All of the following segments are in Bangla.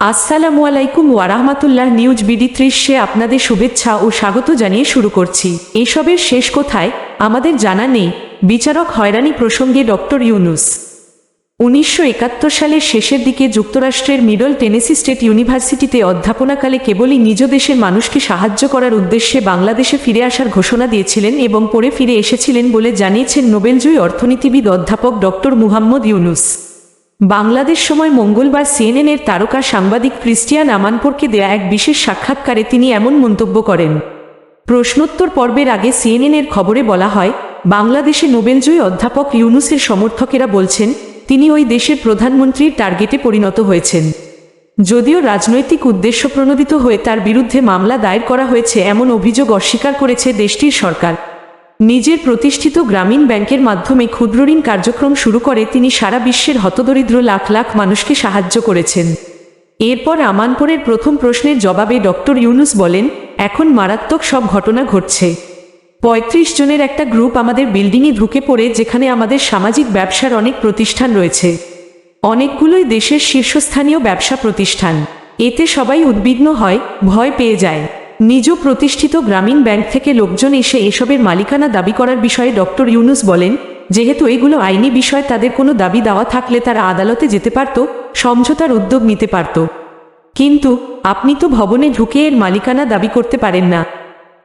আসসালামু আলাইকুম ওয়ারাহমাতুল্লাহ নিউজ বিডি ত্রিশে আপনাদের শুভেচ্ছা ও স্বাগত জানিয়ে শুরু করছি। এসবের শেষ কোথায়? আমাদের জানা নেই। বিচারক হয়রানি প্রসঙ্গে ডক্টর ইউনুস। উনিশশো একাত্তর সালের শেষের দিকে যুক্তরাষ্ট্রের মিডল টেনেসি স্টেট ইউনিভার্সিটিতে অধ্যাপনাকালে কেবলই নিজ দেশের মানুষকে সাহায্য করার উদ্দেশ্যে বাংলাদেশে ফিরে আসার ঘোষণা দিয়েছিলেন এবং পরে ফিরে এসেছিলেন বলে জানিয়েছেন নোবেলজয়ী অর্থনীতিবিদ অধ্যাপক ডক্টর মুহাম্মদ ইউনুস। বাংলাদেশ সময় মঙ্গলবার সিএনএনের তারকা সাংবাদিক ক্রিস্টিয়ান আমানপুরকে দেয়া এক বিশেষ সাক্ষাৎকারে তিনি এমন মন্তব্য করেন। প্রশ্নোত্তর পর্বের আগে সিএনএনের খবরে বলা হয়, বাংলাদেশে নোবেলজয়ী অধ্যাপক ইউনুসের সমর্থকেরা বলছেন, তিনি ওই দেশের প্রধানমন্ত্রীর টার্গেটে পরিণত হয়েছেন। যদিও রাজনৈতিক উদ্দেশ্য প্রণোদিত হয়ে তার বিরুদ্ধে মামলা দায়ের করা হয়েছে, এমন অভিযোগ অস্বীকার করেছে দেশটির সরকার। নিজের প্রতিষ্ঠিত গ্রামীণ ব্যাংকের মাধ্যমে ক্ষুদ্রঋণ কার্যক্রম শুরু করে তিনি সারা বিশ্বের হতদরিদ্র লাখ লাখ মানুষকে সাহায্য করেছেন। এরপর আমানপুরের প্রথম প্রশ্নের জবাবে ডক্টর ইউনুস বলেন, এখন মারাত্মক সব ঘটনা ঘটছে। পঁয়ত্রিশ জনের একটা গ্রুপ আমাদের বিল্ডিংয়ে ঢুকে পড়ে যেখানে আমাদের সামাজিক ব্যবসার অনেক প্রতিষ্ঠান রয়েছে। অনেকগুলোই দেশের শীর্ষস্থানীয় ব্যবসা প্রতিষ্ঠান। এতে সবাই উদ্বিগ্ন হয়, ভয় পেয়ে যায়। নিজ প্রতিষ্ঠিত গ্রামীণ ব্যাংক থেকে লোকজন এসে এসবের মালিকানা দাবি করার বিষয়ে ডক্টর ইউনুস বলেন, যেহেতু এগুলো আইনি বিষয়, তাদের কোনো দাবি দেওয়া থাকলে তারা আদালতে যেতে পারত, সমঝোতার উদ্যোগ নিতে পারত। কিন্তু আপনি তো ভবনে ঢুকে এর মালিকানা দাবি করতে পারেন না।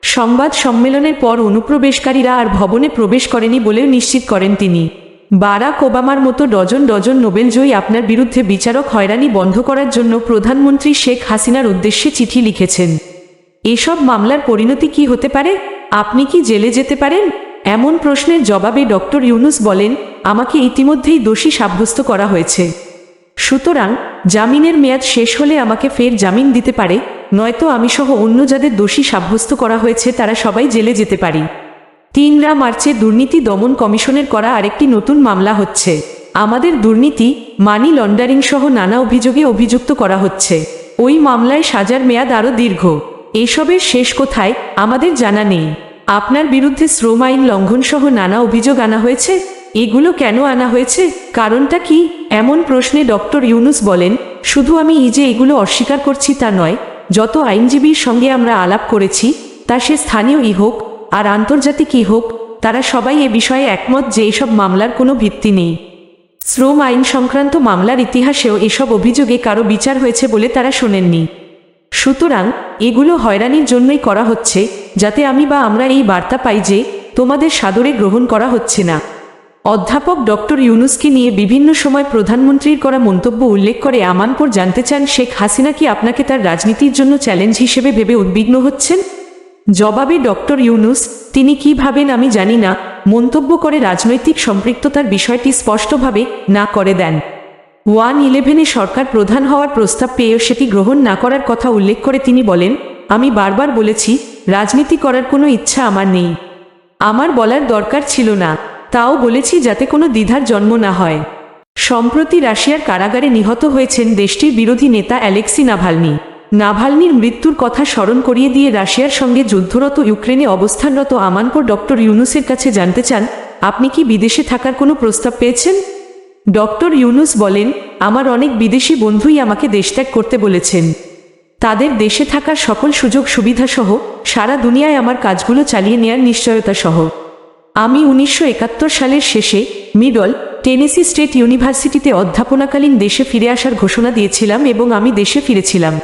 সংবাদ সম্মেলনের পর অনুপ্রবেশকারীরা আর ভবনে প্রবেশ করেনি বলেও নিশ্চিত করেন তিনি। বারাক ওবামার মতো ডজন ডজন নোবেলজয়ী আপনার বিরুদ্ধে বিচারক হয়রানি বন্ধ করার জন্য প্রধানমন্ত্রী শেখ হাসিনার উদ্দেশ্যে চিঠি লিখেছেন। এসব মামলার পরিণতি কি হতে পারে? আপনি কি জেলে যেতে পারেন? এমন প্রশ্নের জবাবে ডক্টর ইউনুস বলেন, আমাকে ইতিমধ্যেই দোষী সাব্যস্ত করা হয়েছে। সুতরাং জামিনের মেয়াদ শেষ হলে আমাকে ফের জামিন দিতে পারে, নয়তো আমি সহ অন্য যাদের দোষী সাব্যস্ত করা হয়েছে তারা সবাই জেলে যেতে পারি। তিনরা মার্চে দুর্নীতি দমন কমিশনের করা আরেকটি নতুন মামলা হচ্ছে। আমাদের দুর্নীতি, মানি লন্ডারিং সহ নানা অভিযোগে অভিযুক্ত করা হচ্ছে। ওই মামলায় সাজার মেয়াদ আরও দীর্ঘ। এসবের শেষ কোথায়, আমাদের জানা নেই। আপনার বিরুদ্ধে শ্রম আইন লঙ্ঘন সহ নানা অভিযোগ আনা হয়েছে? এগুলো কেন আনা হয়েছে? কারণটা কি? এমন প্রশ্নে ডক্টর ইউনুস বলেন, শুধু আমি যে এগুলো অস্বীকার করছি তা নয়, যত আইনজীবীর সঙ্গে আমরা আলাপ করেছি, তা সে স্থানীয় ই হোক আর আন্তর্জাতিক ই হোক, তারা সবাই এ বিষয়ে একমত যে এসব মামলার কোনো ভিত্তি নেই। শ্রম আইন সংক্রান্ত মামলার ইতিহাসেও এসব অভিযোগে কারও বিচার হয়েছে বলে তারা শোনেননি। সুতরাং এগুলো হয়রানির জন্যই করা হচ্ছে, যাতে আমি বা আমরা এই বার্তা পাই যে, তোমাদের সাদরে গ্রহণ করা হচ্ছে না। অধ্যাপক ডক্টর ইউনুসকে নিয়ে বিভিন্ন সময় প্রধানমন্ত্রীর করা মন্তব্য উল্লেখ করে আমানপুর জানতে চান শেখ হাসিনা কি আপনাকে তার রাজনীতির জন্য চ্যালেঞ্জ হিসেবে ভেবে উদ্বিগ্ন হচ্ছেন? জবাবে ডক্টর ইউনুস, তিনি কি ভাবেন আমি জানি না, মন্তব্য করে রাজনৈতিক সম্পৃক্ততার বিষয়টি স্পষ্টভাবে না করে দেন। ওয়ান ইলেভেনে সরকার প্রধান হওয়ার প্রস্তাব পেয়েও সেটি গ্রহণ না করার কথা উল্লেখ করে তিনি বলেন, আমি বারবার বলেছি, রাজনীতি করার কোনো ইচ্ছা আমার নেই। আমার বলার দরকার ছিল না, তাও বলেছি যাতে কোনো দ্বিধার জন্ম না হয়। সম্প্রতি রাশিয়ার কারাগারে নিহত হয়েছেন দেশটির বিরোধী নেতা অ্যালেক্সি নাভালনি। নাভালনির মৃত্যুর কথা স্মরণ করিয়ে দিয়ে রাশিয়ার সঙ্গে যুদ্ধরত ইউক্রেনে অবস্থানরত আমানপুর ডক্টর ইউনুসের কাছে জানতে চান, আপনি কি বিদেশে থাকার কোনো প্রস্তাব পেয়েছেন? ডক্টর ইউনুস বলেন, আমার অনেক বিদেশি বন্ধুই আমাকে দেশত্যাগ করতে বলেছেন। তাদের দেশে থাকার সকল সুযোগ সুবিধা সহ সারা দুনিয়ায় আমার কাজগুলো চালিয়ে নেয়ার নিশ্চয়তা সহ। আমি উনিশশো একাত্তর সালের শেষে মিডল টেনেসি স্টেট ইউনিভার্সিটিতে অধ্যাপনাকালীন দেশে ফিরে আসার ঘোষণা দিয়েছিলাম এবং আমি দেশে ফিরেছিলাম।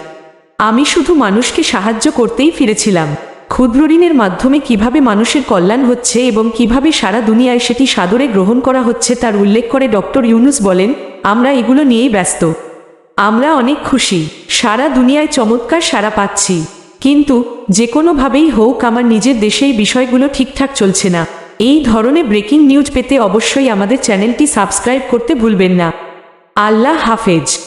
আমি শুধু মানুষকে সাহায্য করতেই ফিরেছিলাম। ক্ষুদ্র ঋণের মাধ্যমে কীভাবে মানুষের কল্যাণ হচ্ছে এবং কীভাবে সারা দুনিয়ায় সেটি সাদরে গ্রহণ করা হচ্ছে তার উল্লেখ করে ডক্টর ইউনুস বলেন, আমরা এগুলো নিয়েই ব্যস্ত। আমরা অনেক খুশি। সারা দুনিয়ায় চমৎকার সারা পাচ্ছি। কিন্তু যে কোনোভাবেই হোক, আমার নিজের দেশেই বিষয়গুলো ঠিকঠাক চলছে না। এই ধরনের ব্রেকিং নিউজ পেতে অবশ্যই আমাদের চ্যানেলটি সাবস্ক্রাইব করতে ভুলবেন না। আল্লাহ হাফেজ।